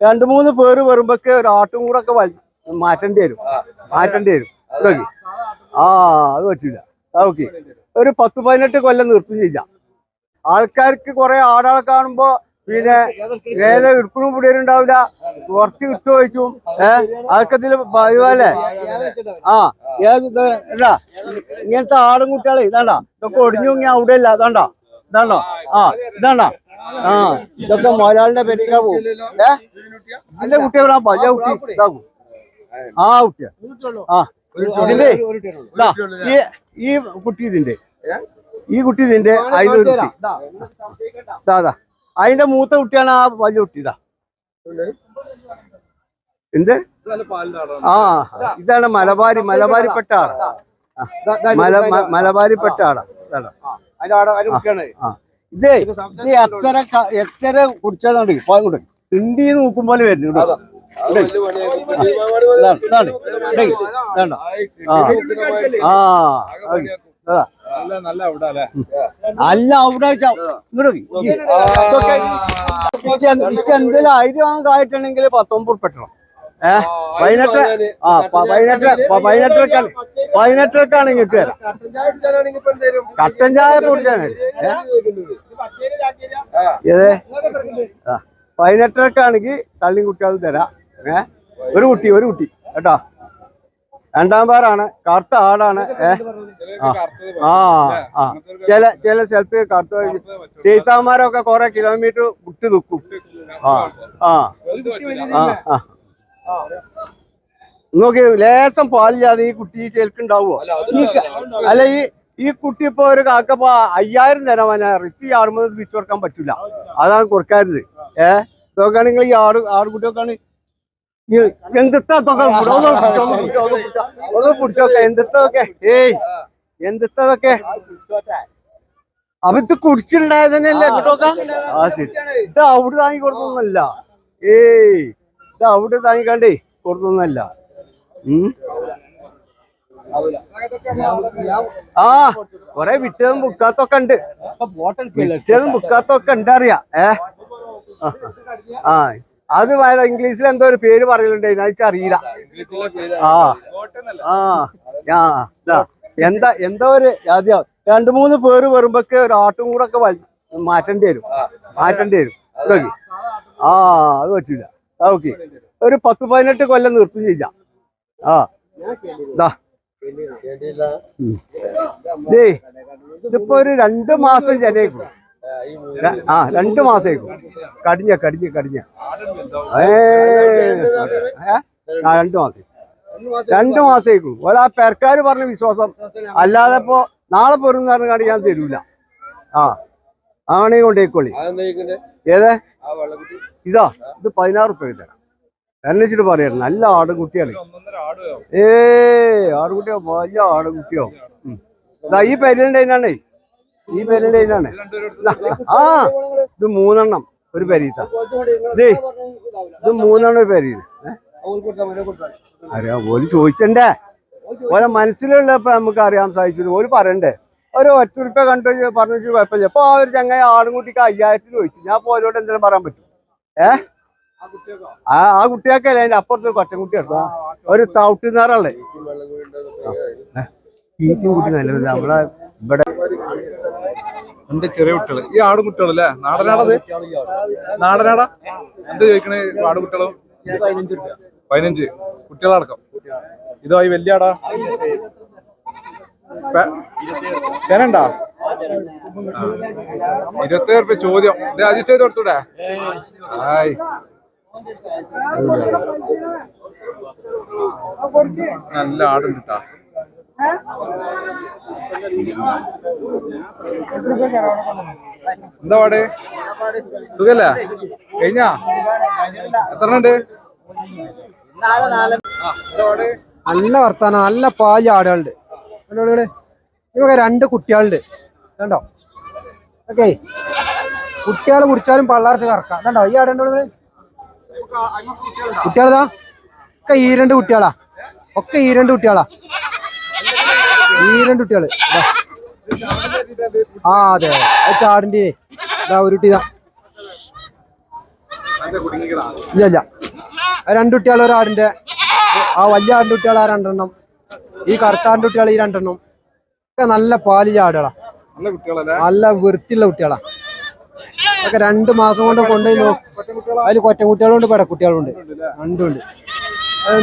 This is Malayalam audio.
രണ്ട് മൂന്ന് പേര് വരുമ്പോക്കെ ഒരു ആട്ടും കൂടെ ഒക്കെ മാറ്റേണ്ടി വരും. മാറ്റേണ്ടി വരും. ആ അത് പറ്റില്ല ഓക്കെ. ഒരു പത്ത് പതിനെട്ട് കൊല്ലം നിർത്തും ചെയ്യാം ആൾക്കാർക്ക് കുറെ ആടാളെ കാണുമ്പോ പിന്നെ ഏതോ ഇടുപ്പിനും പിടിയും ഉണ്ടാവില്ല. കുറച്ച് വിട്ടു വെച്ചും ഏഹ് അതൊക്കെ ഇതിൽ ഭയവല്ലേ ആ ഏത് ഇതാ ഇങ്ങനത്തെ ആടും കുട്ടികളെ ഇതാണ്ടാ. ഇതൊക്കെ ഒടിഞ്ഞു ഇങ്ങനെ അവിടെ ഇല്ല അതാണ്ടാ ഇതാണ്ടോ? ആ ഇതാണ്ടാ. ആ ഇതൊക്കെ മോലാളിന്റെ പെരിക്ക പോകും ഏ? ഇതിന്റെ കുട്ടികളാ വലിയ കുട്ടി ഇതാകും ആ കുട്ടിയാ. ആ ഇതിന്റെ ഇതാ ഈ ഈ കുട്ടി ഇതിന്റെ. ഈ കുട്ടി ഇതിന്റെ കുട്ടി. ഇതാ അതിന്റെ മൂത്ത കുട്ടിയാണ് ആ വലിയ കുട്ടി ഇതാ. എന്ത്? ആ ഇതാണ് മലബാരി മലബാരിപ്പെട്ട ആളാ. മലബാരിപ്പെട്ട ആളാ. ഇതാണ് ആ. ഇതേ ഇത് എത്ര എത്ര കുടിച്ചതുകൊണ്ട് ഇങ്ങോട്ട് തിണ്ടി നോക്കും പോലെ വരുന്നു കേട്ടോ. ഇതാണ്, ഇതാണ്. ഇതേ, ഇതാണ്ടോ? ആ ആ. ഓക്കേ. നല്ല അവിടെ അല്ല? അവിടെ ഇങ്ങോട്ട് എന്തെങ്കിലും ആയിരം ആയിട്ടുണ്ടെങ്കിൽ പത്തൊമ്പത് ഉൾപ്പെട്ടണം ഏഹ് പതിനെട്ട് ആ പതിനെട്ട് പതിനെട്ടരക്കാണ്. പതിനെട്ടരക്കാണ് തരാം. കട്ടൻ ചായ കുടിച്ചാണ് ഏത്? പതിനെട്ടരക്കാണെങ്കിൽ തള്ളിയും കുട്ടികൾ തരാം. ഏ? ഒരു കുട്ടി ഒരു കുട്ടി. കേട്ടോ? രണ്ടാം പാറാണ്. കറുത്ത ആടാണ്. ഏ? ആ. ആ ചില ചില സ്ഥലത്ത് കറുത്ത ചേത്താമാരൊക്കെ കുറെ കിലോമീറ്റർ വിട്ടു നിൽക്കും ആ ആ. ആ ആ. നോക്കി ലേശം പാലില്ലാതെ ഈ കുട്ടി ചേൽക്കുണ്ടാവുമോ അല്ല ഈ ഈ കുട്ടി ഇപ്പൊ ഒരു കാക്കപ്പോ അയ്യായിരം തരാൻ പറഞ്ഞാൽ റിച്ച് ആടുമ്പോൾ വിറ്റ് കൊടുക്കാൻ പറ്റൂല. അതാണ് കൊടുക്കാരുത് ഏ? നോക്കുകയാണെങ്കിൽ ഈ ആട് ആടുകുട്ടിയൊക്കെയാണ് എന്തിത്തൊക്കെ ഒന്ന് പിടിച്ചോക്കെ എന്തൊക്കെ ഏയ് എന്തൊക്കെ അവത്ത് കുടിച്ചിട്ടുണ്ടായത് തന്നെയല്ലേ കേട്ടോക്ക ആ ശരി. ഇത് അവിടെ താങ്ങി കൊടുത്തൊന്നല്ല ഏയ് ഇത് അവിടെ താങ്ങിക്കാണ്ടേ കൊടുത്തൊന്നല്ല ഉം? ആ കൊറേ വിറ്റതും ബുക്കാത്തൊക്കെ ഉണ്ട്. വിറ്റതും ബുക്കാത്തൊക്കെ ഉണ്ട് അറിയാ. ഏ? ആ, അത് ഇംഗ്ലീഷിൽ എന്തോ ഒരു പേര് പറയലുണ്ട് അതിനകത്ത് അറിയില്ല. ആ ആ ആ എന്താ എന്തോ ഒരു ആദ്യം രണ്ടു മൂന്ന് പേര് വരുമ്പോക്ക് ഒരു ആട്ടും കൂടെ ഒക്കെ മാറ്റേണ്ടി വരും. മാറ്റേണ്ടി വരും. ആ അത് പറ്റൂല. ഓക്കെ. ഒരു പത്ത് പതിനെട്ട് കൊല്ലം നിർത്തും ചെയ്യാം. ആ ദാ. ഇതിപ്പോ ഒരു രണ്ട് മാസം ജനേക്കും ആ രണ്ട് മാസേക്കും കടിഞ്ഞ കടിഞ്ഞ കടിഞ്ഞ. ഏ? ആ രണ്ട് മാസം. രണ്ട് മാസേക്കും ഓല ആ പെരക്കാര് പറഞ്ഞ വിശ്വാസം. അല്ലാതെ ഇപ്പോ നാളെ പോരും കടി ഞാൻ തരൂല. ആ ആണേ കൊണ്ടേക്കോളി. ഏതേ? ഇതാ ഇത് പതിനാറ് റുപ്യ തരാം. എന്നുവെച്ചിട്ട് പറയണം നല്ല ആടുകുട്ടിയാണ്. ഏ ആടുകുട്ടിയോ? വലിയ ആടുകുട്ടിയോ. ദാ ഈ പെരുണ്ട് അതിനാണേ ഈ പെരുണ്ട് അതിനാണ് ആ ഇത് മൂന്നെണ്ണം ഒരു പെരീത്ത ഇത് മൂന്നെണ്ണം ഒരു പെരീന് അറിയാം ഓൽ ചോദിച്ചണ്ടേ? ഓലെ മനസ്സിലുള്ളപ്പോ നമുക്ക് അറിയാൻ സാധിച്ചു ഓൽ പറയണ്ടേ? ഒരു ഒറ്റ ഉറുപ്പ കണ്ടു പറഞ്ഞു കുഴപ്പമില്ല. ഇപ്പൊ ആ ഒരു ചങ്ങായി ആടും കുട്ടിക്ക് അയ്യായിരത്തിന് ചോദിച്ചു. ഞാൻ പോലോട്ട് എന്തെങ്കിലും പറയാൻ പറ്റും. ഏ? ആ ആ കുട്ടിയൊക്കെ അതിന്റെ അപ്പുറത്ത് കൊറ്റൻകുട്ടി എടുത്തോ ഒരു തൗട്ടുന്നാറല്ലേ തീറ്റും കുട്ടി നല്ലത് നമ്മളെ ഇവിടെ എന്റെ ചെറിയ കുട്ടികൾ. ഈ ആടും കുട്ടികളല്ലേ നാടനാടത്? നാടനാടാ? എന്ത് ചോദിക്കണേ ആട് കുട്ടികളും? പതിനഞ്ച്. കുട്ടികളടക്കം. ഇതോ ഈ വലിയ ആടാ? ചേനണ്ടാ ഇരുപത്തേഴ് റുപ്യ ചോദ്യം. അജിസ്റ്റേറ്റ് കൊടുത്തൂടെ ഹായ് നല്ല ആടുണ്ട് കേട്ടാ എന്താ പാട്? സുഖല്ല? കഴിഞ്ഞാ? എത്ര ഉണ്ട് നല്ല വർത്താനം നല്ല പാൽ ആടുകളുണ്ട്. ഇവക്ക് രണ്ട് കുട്ടികളുണ്ട്. കണ്ടോ? ഓക്കെ. കുട്ടികൾ കുടിച്ചാലും പള്ളാർച്ച കറക്കാം. കണ്ടോ? ഈ ആടുണ്ടോ കുട്ടികളതാ? ഒക്കെ ഈ രണ്ട് കുട്ടികളാ. ഒക്കെ ഈ രണ്ട് കുട്ടികളാ. ഈ രണ്ട് കുട്ടികൾ. ആ അതെ ചാടിന്റെ ഇതാ ഒരു കുട്ടിതാ ഇല്ല ഇല്ല. രണ്ടു കുട്ടികൾ ഒരാടിന്റെ ആ വലിയ ആണ്ടുകുട്ടികൾ ആ രണ്ടെണ്ണം. ഈ കറുത്താടിന്റെ കുട്ടികൾ ഈ രണ്ടെണ്ണം. ഒക്കെ നല്ല പാൽ ചാടുകളാ നല്ല വൃത്തിയുള്ള കുട്ടികളാ. ഒക്കെ രണ്ട് മാസം കൊണ്ട് കൊണ്ടുപോയി അതിൽ കൊറ്റൻകുട്ടികളുണ്ട് പെടക്കുട്ടികളുണ്ട്. രണ്ടുണ്ട് അത്